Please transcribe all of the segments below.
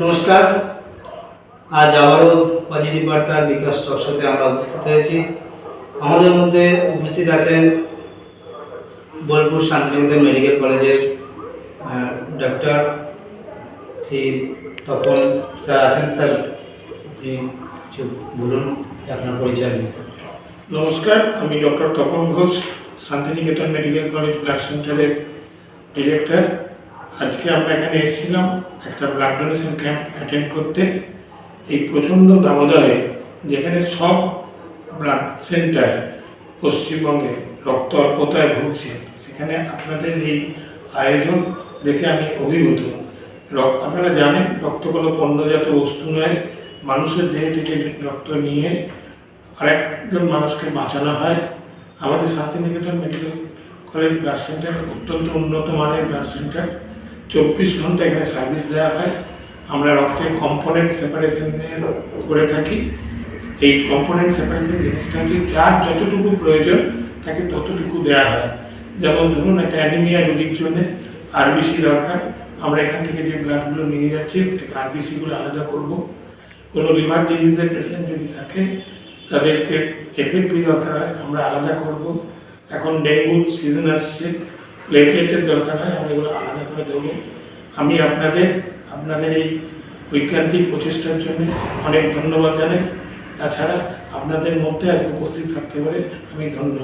নমস্কার। আজ আবারও পজিটিভ বার্তার বিকাশ টকশোতে আমরা উপস্থিত হয়েছি। আমাদের মধ্যে উপস্থিত আছেন বোলপুর শান্তিনিকেতন মেডিকেল কলেজের ডক্টর শ্রী তপন স্যার আছেন। স্যার, আপনি কিছু বলুন, আপনার পরিচয় নিন স্যার। নমস্কার, আমি doctor Tapan Ghosh, Santiniketan medical college blood সেন্টারের ডিরেক্টর। আজকে আমরা এখানে এসেছিলাম একটা ব্লাড ডোনেশন ক্যাম্প অ্যাটেন্ড করতে। এই প্রচণ্ড দাবদাহে যেখানে সব ব্লাড সেন্টার পশ্চিমবঙ্গে রক্ত অল্পতায় ভুগছে, সেখানে আপনাদের এই আয়োজন দেখে আমি অভিভূত। রক্ত, আপনারা জানেন রক্ত কোনো পণ্যজাত বস্তু নয়, মানুষের দেহ থেকে রক্ত নিয়ে আরেকজন মানুষকে বাঁচানো হয়। আমাদের Santiniketan medical college blood centre অত্যন্ত উন্নত মানের ব্লাড সেন্টার চব্বিশ ঘণ্টা এখানে সার্ভিস দেওয়া হয়। আমরা রক্তের কম্পোনেন্ট সেপারেশন করে থাকি। এই কম্পোনেন্ট সেপারেশন জিনিসটাকে যার যতটুকু প্রয়োজন, তাকে ততটুকু দেওয়া হয়। যেমন ধরুন, একটা অ্যানিমিয়া রোগীর জন্য আরবিসি দরকার। আমরা এখান থেকে যে ব্লাডগুলো নিয়ে যাচ্ছি থেকে আরবিসিগুলো আলাদা করব। কোনো লিভার ডিজিজের পেশেন্ট যদি থাকে, তাদেরকে এফএফপি দরকার হয়, আমরা আলাদা করব। এখন ডেঙ্গু সিজন আসছে। প্লেটলেটের দরকার হয়, আমরা এগুলো আলাদা করে দেবো। আমি আপনাদের আপনাদের এই ঐকান্তিক প্রচেষ্টার জন্য অনেক ধন্যবাদ জানাই। তাছাড়া আপনাদের মধ্যে আজ উপস্থিত থাকতে পারে আমি ধন্য।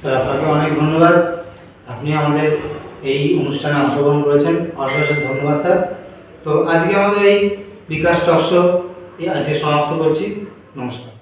স্যার, আপনাকে অনেক ধন্যবাদ। আপনি আমাদের এই অনুষ্ঠানে অংশগ্রহণ করেছেন। অশেষ ধন্যবাদ, স্যার। তো আজকে আমাদের এই বিকাশ টকশো আজকে সমাপ্ত করছি। নমস্কার।